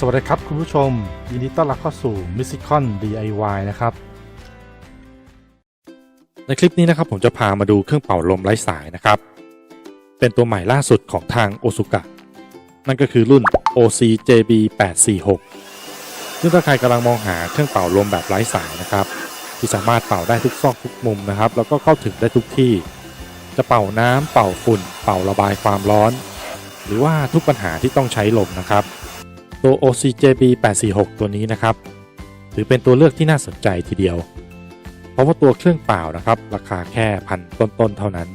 สวัสดีครับคุณผู้ชม ยินดีต้อนรับเข้าสู่ m i s i c o n DIY นะครับ ในคลิปนี้นะครับผมจะพามาดูเครื่องเป่าลมไร้สายนะครับ เป็นตัวใหม่ล่าสุดของทางโอซุกะนั่นก็คือรุ่น OCJB 846ซึ่งถ้าใครกำลังมองหาเครื่องเป่าลมแบบไร้สายนะครับ ที่สามารถเป่าได้ทุกซอกทุกมุมนะครับ แล้วก็เข้าถึงได้ทุกที่ จะเป่าน้ำเป่าฝุ่น เป่าระบายความร้อน หรือว่าทุกปัญหาที่ต้องใช้ลมนะครับ ตัว OCJB 846 ตัวนี้นะครับ ถือเป็นตัวเลือกที่น่าสนใจทีเดียว เพราะว่าตัวเครื่องเปล่านะครับ ราคาแค่พันต้นๆเท่านั้น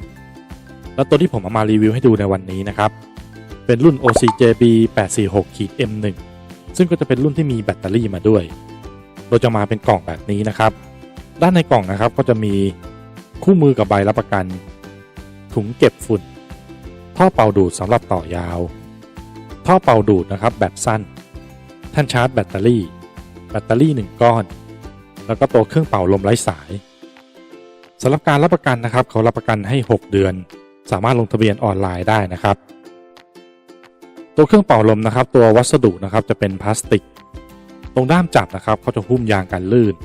แล้วตัวที่ผมเอามารีวิวให้ดูในวันนี้นะครับ เป็นรุ่น OCJB 846 M1 ซึ่งก็จะเป็นรุ่นที่มีแบตเตอรี่มาด้วย โดยจะมาเป็นกล่องแบบนี้นะครับ ด้านในกล่องนะครับก็จะมีคู่มือกับใบรับประกัน ถุงเก็บฝุ่น ท่อเป่าดูดสำหรับต่อยาว ท่อเป่าดูดนะครับแบบสั้น ท่านชาร์จแบตเตอรี่ แบตเตอรี่ 1 ก้อน แล้วก็ตัวเครื่องเป่าลมไร้สายสำหรับการรับประกันนะครับ เขารับประกันให้ 6 เดือน สามารถลงทะเบียนออนไลน์ได้นะครับ ตัวเครื่องเป่าลมนะครับ ตัววัสดุนะครับจะเป็นพลาสติก ตรงด้ามจับนะครับเขาจะหุ้มยางกันลื่น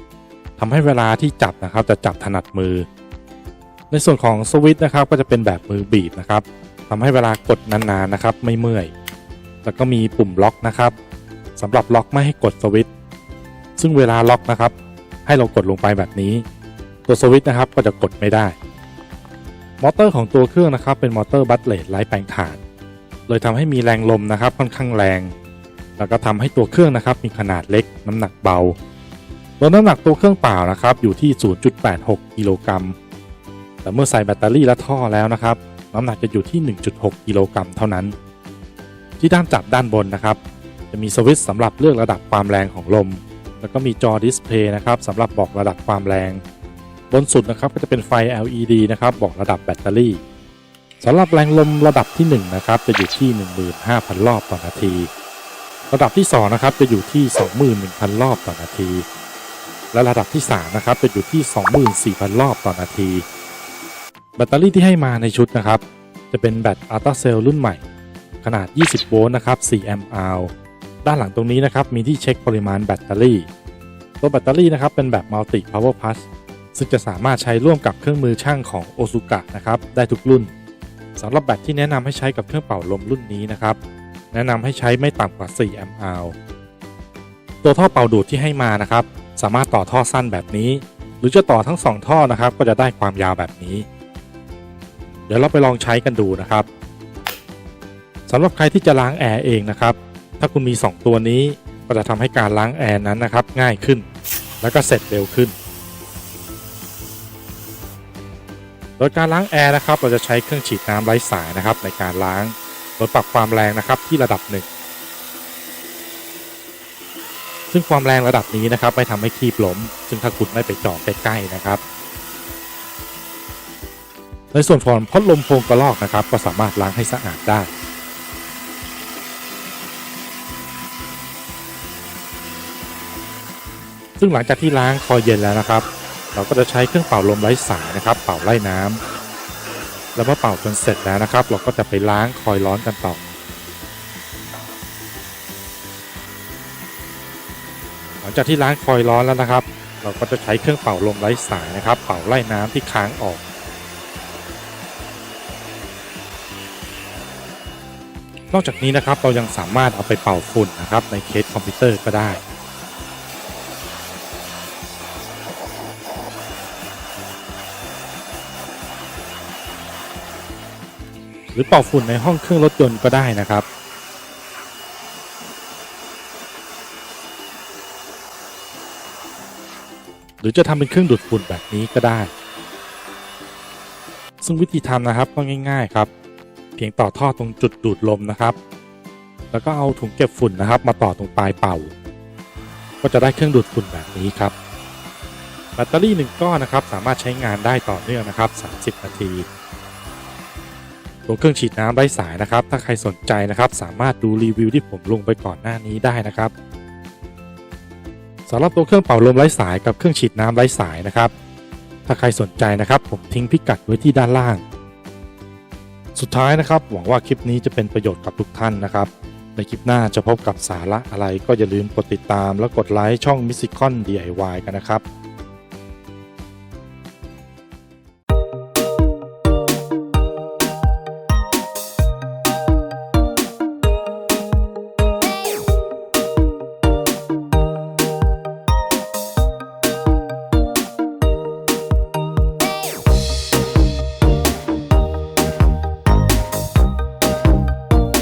ทำให้เวลาที่จับนะครับจะจับถนัดมือ ในส่วนของสวิตช์นะครับก็จะเป็นแบบมือบีบนะครับทำให้เวลากดนานๆนะครับ ไม่เมื่อย แล้วก็มีปุ่มล็อกนะครับ สำหรับล็อกไม่ให้กดสวิตช์ซึ่งเวลาล็อกนะครับ ให้เรากดลงไปแบบนี้ ตัวสวิตช์นะครับก็จะกดไม่ได้ มอเตอร์ของตัวเครื่องนะครับ เป็นมอเตอร์บัตเลตไร้แปลงถ่าน เลยทำให้มีแรงลมนะครับ ค่อนข้างแรง แล้วก็ทำให้ตัวเครื่องนะครับ มีขนาดเล็ก น้ำหนักเบาตัวน้ำหนักตัวเครื่องเปล่านะครับ อยู่ที่ 0.86 กิโลกรัมแต่เมื่อใส่แบตเตอรี่และท่อแล้วนะครับ น้ำหนักจะอยู่ที่ 1.6 กิโลกรัมเท่านั้น ที่ด้านจับด้านบนนะครับ จะมีสวิตช์สำหรับเลือกระดับความแรงของลม แล้วก็มีจอดิสเพย์นะครับสำหรับบอกระดับความแรง บนสุดนะครับก็จะเป็นไฟ LED นะครับบอกระดับแบตเตอรี่สำหรับแรงลมระดับที่1นะครับจะอยู่ที่ 15,000 รอบต่อนาที ระดับที่2นะครับจะอยู่ที่ 21,000 รอบต่อนาที และระดับที่3นะครับจะอยู่ที่ 24,000 รอบต่อนาที แบตเตอรี่ที่ให้มาในชุดนะครับ จะเป็นแบตอัลตราเซลล์รุ่นใหม่ ขนาด 20 โวลต์นะครับ 4 แอมป์อว ด้านหลังตรงนี้นะครับมีที่เช็คปริมาณแบตเตอรี่ ตัวแบตเตอรี่นะครับเป็นแบบ Multi Power Plus ซึ่งจะสามารถใช้ร่วมกับเครื่องมือช่างของโอซุกะนะครับได้ทุกรุ่นสำหรับแบตที่แนะนำให้ใช้กับเครื่องเป่าลมรุ่นนี้นะครับแนะนำให้ใช้ไม่ต่ำกว่า 4 แอมป์อวตัวท่อเป่าดูดที่ให้มานะครับ สามารถต่อท่อสั้นแบบนี้ หรือจะต่อทั้ง 2 ท่อนะครับ ก็จะได้ความยาวแบบนี้ เดี๋ยวเราไปลองใช้กันดูนะครับสำหรับใครที่จะล้างแอร์เองนะครับ ถ้าคุณมี 2 ตัวนี้ก็จะทำให้การล้างแอร์นั้นนะครับง่ายขึ้น แล้วก็เสร็จเร็วขึ้น โดยการล้างแอร์นะครับเราจะใช้เครื่องฉีดน้ำไร้สายนะครับ ในการล้างโดยปรับความแรงนะครับที่ระดับหนึ่งซึ่งความแรงระดับนี้นะครับไม่ทำให้คีบล้ม ซึ่งถ้าคุณไม่ไปจาะใกล้ๆนะครับ ในส่วนของพัดลมโพงกระลอกนะครับ ก็สามารถล้างให้สะอาดได้ ซึ่งหลังจากที่ล้างคอยเย็นแล้วนะครับ เราก็จะใช้เครื่องเป่าลมไร้สายนะครับ เป่าไล่น้ำแล้วเมื่อเป่าจนเสร็จแล้วนะครับ เราก็จะไปล้างคอยร้อนกันต่อหลังจากที่ล้างคอยร้อนแล้วนะครับ เราก็จะใช้เครื่องเป่าลมไร้สายนะครับ เป่าไล่น้ำที่ค้างออกนอกจากนี้นะครับเรายังสามารถเอาไปเป่าฝุ่นนะครับในเคสคอมพิวเตอร์ก็ได้ หรือเป่าฝุ่นในห้องเครื่องรถยนต์ก็ได้นะครับ หรือจะทำเป็นเครื่องดูดฝุ่นแบบนี้ก็ได้ ซึ่งวิธีทำนะครับก็ง่าย ๆ ครับ เพียงต่อท่อตรงจุดดูดลมนะครับ แล้วก็เอาถุงเก็บฝุ่นนะครับ มาต่อตรงปลายเป่า ก็จะได้เครื่องดูดฝุ่นแบบนี้ครับแบตเตอรี่หนึ่งก้อนนะครับ สามารถใช้งานได้ต่อเนื่องนะครับ 30 นาที ตัวเครื่องฉีดน้ำไร้สายนะครับ ถ้าใครสนใจนะครับสามารถดูรีวิวที่ผมลงไปก่อนหน้านี้ได้นะครับสำหรับตัวเครื่องเป่าลมไร้สายกับเครื่องฉีดน้ำไร้สายนะครับ ถ้าใครสนใจนะครับ ผมทิ้งพิกัดไว้ที่ด้านล่าง สุดท้ายนะครับ หวังว่าคลิปนี้จะเป็นประโยชน์กับทุกท่านนะครับ ในคลิปหน้าจะพบกับสาระอะไรก็อย่าลืมกดติดตาม และกดไลค์ช่อง m i s s i c o n DIY กันนะครับ